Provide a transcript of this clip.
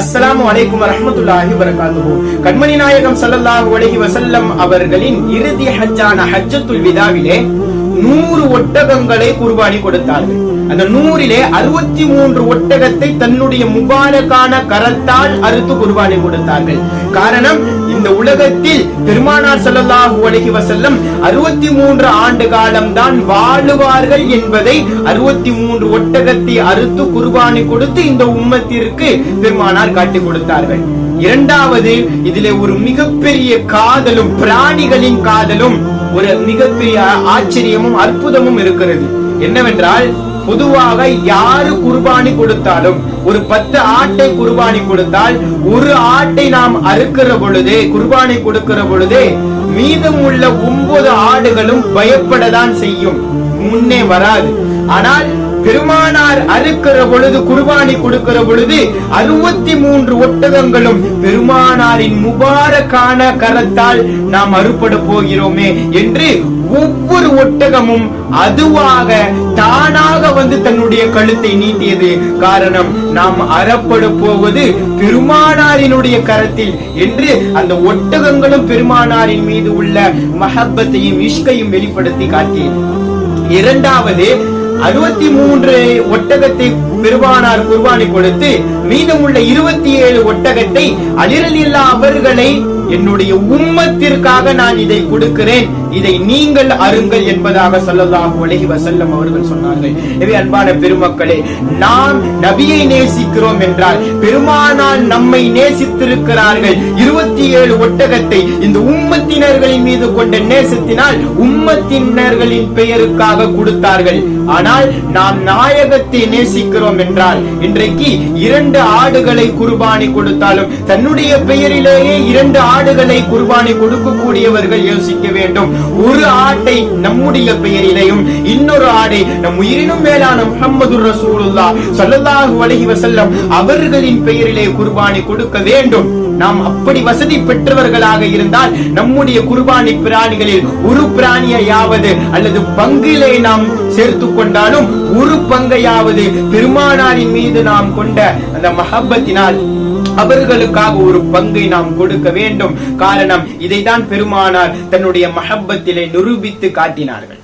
அஸ்ஸலாமு அலைக்கும் வரஹ்மத்துல்லாஹி வரகாத்துஹு கண்மணி நாயகம் சல்லல்லாஹு அலைஹி வசல்லம் அவர்களின் இறுதி ஹஜ்ஜான ஹஜ்ஜத்துல் விதாவிலே நூறு ஒட்டகங்களை குர்பானி கொடுத்தார்கள். அந்த நூறிலே அறுபத்தி மூன்று ஒட்டகத்தை தன்னுடைய முபாரக்கான கரத்தால் அறுத்து குர்பானி கொடுத்தார்கள். காரணம் இந்த உலகத்தில் பெருமானார் ஸல்லல்லாஹு அலைஹி வசல்லம் அறுபத்தி மூன்று ஆண்டு காலம் தான் வாழுவார்கள் என்பதை அறுபத்தி மூன்று ஒட்டகத்தை அறுத்து குர்பானி கொடுத்து இந்த உம்மத்திற்கு பெருமானார் காட்டிக் கொடுத்தார்கள். இரண்டாவது இதிலே ஒரு மிகப்பெரிய காதலும் பிராணிகளின் காதலும் ஒரு மிகப்பெரிய ஆச்சரியமும் அற்புதமும் இருக்கிறது. என்னவென்றால் பொதுவாக யாரு குர்பானி கொடுத்தாலும் ஒரு பத்து ஆட்டை குர்பானி கொடுத்தால் ஒரு ஆட்டை நாம் அறுக்கிற பொழுது குர்பானி கொடுக்கிற பொழுது மீதம் உள்ள ஒன்பது ஆடுகளும் பயப்படதான் செய்யும். முன்னே வராது. ஆனால் பெருமானார் அறுக்கிற பொழுது குர்பானி கொடுக்கிற பொழுது அறுபத்தி மூன்று ஒட்டகங்களும் பெருமானாரின் முபாரக்கான கரத்தால் நாம் அறுப்பட போகிறோமே என்று ஒவ்வொரு ஒட்டகமும் அதுவாக வந்து தன்னுடைய கழுத்தை நீட்டியது. காரணம் நாம் அறப்பட போவது பெருமானாரினுடைய கரத்தில் என்று அந்த ஒட்டகங்களும் பெருமானாரின் மீது உள்ள மஹப்பத்தையும் இஷ்கையும் வெளிப்படுத்தி காட்டியது இரண்டாவது அறுபத்தி மூன்று ஒட்டகத்தை பெருமானார் குர்பானி கொடுத்து மீதமுள்ள இருபத்தி ஏழு ஒட்டகத்தை அலிரலில்லா அவர்களை என்னுடைய உம்மத்திற்காக நான் இதை கொடுக்கிறேன். இதை நீங்கள் அருங்கள் என்பதாக சொல்லலாம் உலகி வசல்லம் அவர்கள் சொன்னார்கள். எனவே அன்பான பெருமக்களே நாம் நபியை நேசிக்கிறோம் என்றால் பெருமானால் நம்மை நேசித்திருக்கிறார்கள். இருபத்தி ஏழு ஒட்டகத்தை இந்த உம்மத்தினர்களின் மீது கொண்ட நேசத்தினால் உம்மத்தினர்களின் பெயருக்காக கொடுத்தார்கள். ஆனால் நாம் நாயகத்தை நேசிக்கிறோம் என்றால் இன்றைக்கு இரண்டு ஆடுகளை குர்பானி கொடுத்தாலும் தன்னுடைய பெயரிலேயே இரண்டு ஆடுகளை குர்பானி கொடுக்கக்கூடியவர்கள் யோசிக்க வேண்டும். ஒரு ஆட்டை நம்முடைய பெயரிலையும் இன்னொரு ஆடை நம் உயிரினும் மேலான முகமது ரசூலுல்லா சல்லல்லாஹு அலைஹி வஸல்லம் அவர்களின் பெயரிலே குர்பானி கொடுக்க வேண்டும். நாம் அப்படி வசதி பெற்றவர்களாக இருந்தால் நம்முடைய குர்பானி பிராணிகளில் ஒரு பிராணியையாவது அல்லது பங்கிலே நாம் சேர்த்து கொண்டாலும் ஒரு பங்கையாவது பெருமானாரின் மீது நாம் கொண்ட அந்த மஹப்பத்தினால் அவர்களுக்காக ஒரு பங்கை நாம் கொடுக்க வேண்டும். காரணம் இதைதான் பெருமானார் தன்னுடைய மஹப்பத்திலே நிரூபித்து காட்டினார்கள்.